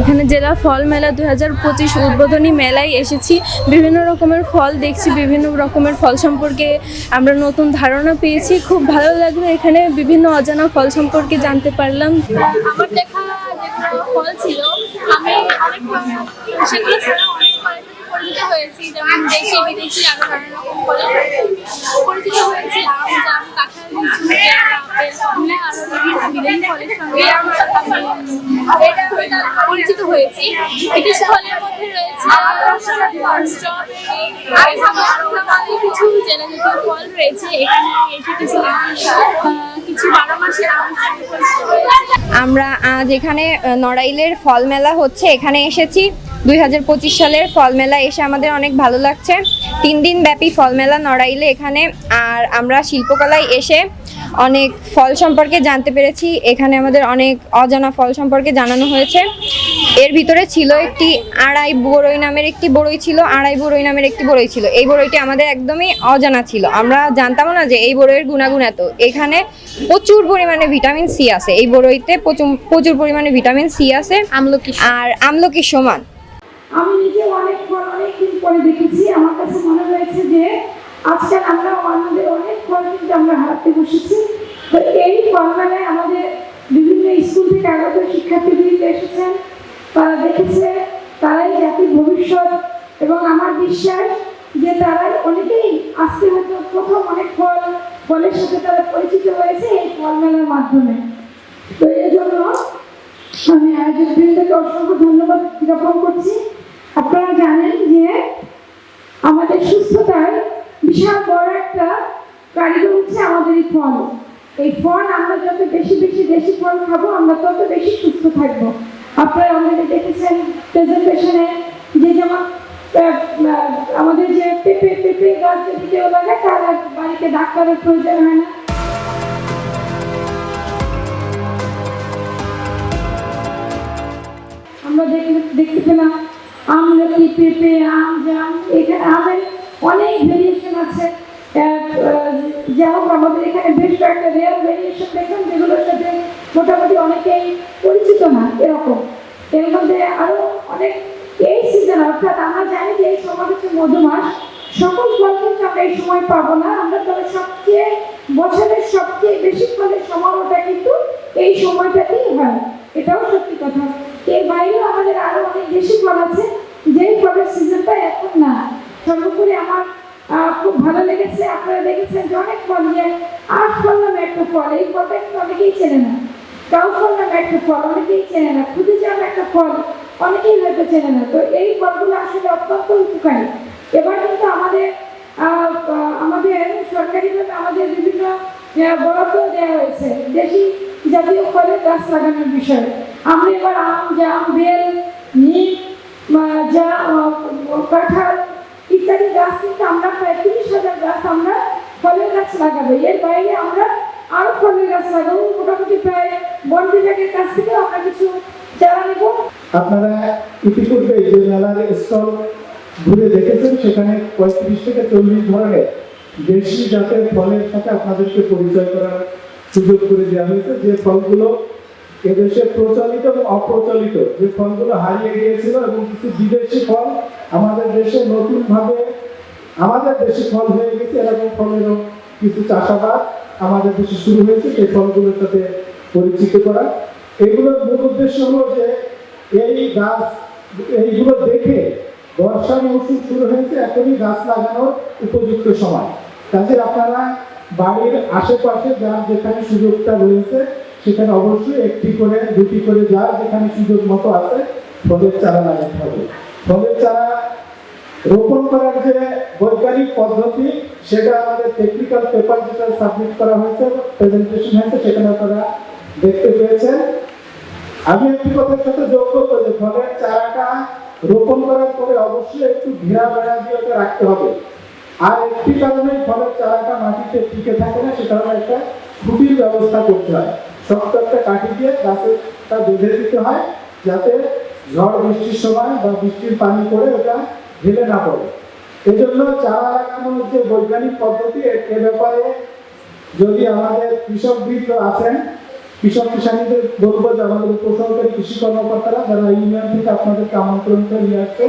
এখানে জেলা ফল মেলা দু হাজার পঁচিশ উদ্বোধনী মেলায় এসেছি। বিভিন্ন রকমের ফল দেখছি, বিভিন্ন রকমের ফল সম্পর্কে আমরা নতুন ধারণা পেয়েছি। খুব ভালো লাগল এখানে বিভিন্ন অজানা ফল সম্পর্কে জানতে পারলাম। আমার আমি আরও বিভিন্ন ফলের সঙ্গে আমি পরিচিত হয়েছি। বিদেশি ফলের মধ্যে রয়েছে। কিছু জেলাজাতীয় ফল রয়েছে। এখানে এসে কিছু বারো মাসের আমরা আজ এখানে নড়াইলের ফল মেলা হচ্ছে। এখানে এসেছি। দুই হাজার পঁচিশ সালের ফল মেলা এসে আমাদের অনেক ভালো লাগছে। তিন দিন ব্যাপী ফল মেলা নড়াইলে এখানে। আর আমরা শিল্পকলায় এসে অনেক ফল সম্পর্কে জানতে পেরেছি। এখানে আমাদের অনেক অজানা ফল সম্পর্কে জানানো হয়েছে। এর ভিতরে ছিল একটি আড়াই বড়ই নামের একটি বড়ই ছিল আড়াই বড়ই নামের একটি বড়ই ছিল। এই বড়ইটি আমাদের একদমই অজানা ছিল। আমরা জানতাম না যে এই বড়ইয়ের গুণাগুণ এত। এখানে প্রচুর পরিমাণে ভিটামিন সি আছে। এই বড়ইতে প্রচুর প্রচুর পরিমাণে ভিটামিন সি আছে আমলকি আর আমলকির সমান। আমি নিজে অনেক ফল অনেকদিন পরে দেখেছি। আমার কাছে মনে হয়েছে যে আজকাল আমরা আমাদের অনেক ফল কিন্তু আমরা হারাতে বসেছি। তো এই ফল মেলায় আমাদের বিভিন্ন স্কুল থেকে আগত শিক্ষার্থীবৃন্দ এসেছেন। তারা দেখেছে, তারাই জাতির ভবিষ্যৎ এবং আমার বিশ্বাস যে তারাই অনেকেই আজকে হয়তো প্রথম অনেক ফল ফলের সাথে তারা পরিচিত হয়েছে এই ফল মেলার মাধ্যমে। তো এই জন্য আমি আয়োজক বৃন্দকে অসংখ্য ধন্যবাদ জ্ঞাপন করছি। আপনারা জানেন যে আমাদের সুস্থতার বিশাল বড় একটা কারিগর হচ্ছে আমাদের এই ফল। এই ফল আমরা যত বেশি বেশি দেশি ফল খাব, আমরা তত বেশি সুস্থ থাকব। আপনারা আমাদের দেখেছেন প্রেজেন্টেশনে যে যেমন আমাদের যে পেঁপে পেঁপে গাছ যদি কেউ লাগায় তার বাড়িতে ডাক্তারের প্রয়োজন হয় না। আমরা দেখতে পেলাম আমলকি পেঁপে, আম, জাম, এখানে আমের অনেক ভেরিয়েশন আছে। যা হোক আমাদের এখানে বেশ কয়েকটা রেয়ার ভেরিয়েশন দেখেন যেগুলোর সাথে মোটামুটি অনেকেই পরিচিত না, এরকম। এর মধ্যে আরও অনেক এই সিজন অর্থাৎ আমরা জানি যে এই সময় হচ্ছে মধুমাস। সকল ফল কিন্তু আমরা এই সময় পাবো না। আমরা তবে সবচেয়ে, বছরের সবচেয়ে বেশি ফলের সমারোহটা কিন্তু এই সময়টাতেই হয়। এটাও সত্যি কথা। এর বাইরেও আমাদের আরও অনেক বেশি ফল আছে। যেই ফলের সিজনটা এখন না। সর্বোপরি আমার খুব ভালো লেগেছে। আপনারা দেখেছেন যে অনেক ফল যে আট ফল একটা ফল। এই ফলটা কিন্তু অনেকেই চেনে না। কাউ ফল একটা ফল, অনেকেই চেনে না। খুদি জাম একটা ফল, অনেকেই হয়তো চেনে না। তো এই ফলগুলো আসলে অত্যন্ত উপকারী। এবার কিন্তু আমাদের আমাদের সরকারিভাবে আমাদের বিভিন্ন বরাদ্দ দেওয়া হয়েছে। দেশি জাতীয় ফলের গাছ লাগানোর বিষয়ে। আমরা এবার আম, জাম, বেল, নিম যা কাঁঠাল ইত্যাদি গাছ কিন্তু আমরা প্রায় তিরিশ হাজার গাছ আমরা ফলের গাছ লাগাবো। এর বাইরে আমরা আরও ফলের গাছ লাগাবো। মোটামুটি প্রায় বন বিভাগের কাছ থেকেও আমরা কিছু চারা নেব। আপনারা ইতিপূর্বে যে মেলার স্টল ঘুরে দেখেছেন, সেখানে পঁয়ত্রিশ থেকে চল্লিশ ধরনের দেশি জাতের ফলের সাথে আপনাদেরকে পরিচয় করার সুযোগ করে দেওয়া হয়েছে। যে ফলগুলো এদেশে প্রচলিত এবং অপ্রচলিত যে ফলগুলো হারিয়ে গিয়েছিল এবং কিছু বিদেশি ফল আমাদের দেশে নতুনভাবে, আমাদের দেশে ফল হয়ে গেছে এরকম ফলেরও কিছু চাষাবাদ আমাদের দেশে শুরু হয়েছে, সেই ফলগুলোর সাথে পরিচিত করা। এগুলোর মূল উদ্দেশ্য হলো যে এই গাছ, এইগুলো দেখে বর্ষা মৌসুম শুরু হয়েছে, এখনই গাছ লাগানোর উপযুক্ত সময়। কাজে আপনারা বাড়ির আশেপাশে যার যেখানে সুযোগটা রয়েছে সেখানে অবশ্যই একটি করে, দুটি করে যা যেখানে সুযোগ মতো আছে, ফলের চারা লাগাতে হবে। ফলের চারা রোপণ করার যে বৈজ্ঞানিক পদ্ধতি, সেটা আমাদের টেকনিক্যাল পেপার যেটা সাবমিট করা হয়েছে প্রেজেন্টেশন হয়েছে, সেখানে তারা দেখতে পেয়েছেন। আমি একটি কথার সাথে যোগ করব যে ফলের চারাটা রোপণ করার পরে অবশ্যই একটু ঘেরা বেড়া দিয়ে রাখতে হবে। আর একটি কারণে ফলের চারাটা মাটিতে টিকে থাকে না সেটা একটা খুঁটির ব্যবস্থা করতে হয়। শক্ত একটা কাঠি দিয়ে গাছেরটা বেঁধে দিতে হয়, যাতে ঝড় বৃষ্টির সময় বা বৃষ্টির পানি পড়ে ওটা ঢেলে না পড়ে। এজন্য চারা লাগানোর যে বৈজ্ঞানিক পদ্ধতি, এ- ব্যাপারে যদি আমাদের কৃষক বৃদ্ধ আছেন কৃষক কিষানীদের বলব যে আমাদের উপসহকারী কৃষি কর্মকর্তারা যারা ইউনিয়ন থেকে আপনাদেরকে আমন্ত্রণ করে নিয়ে আসছে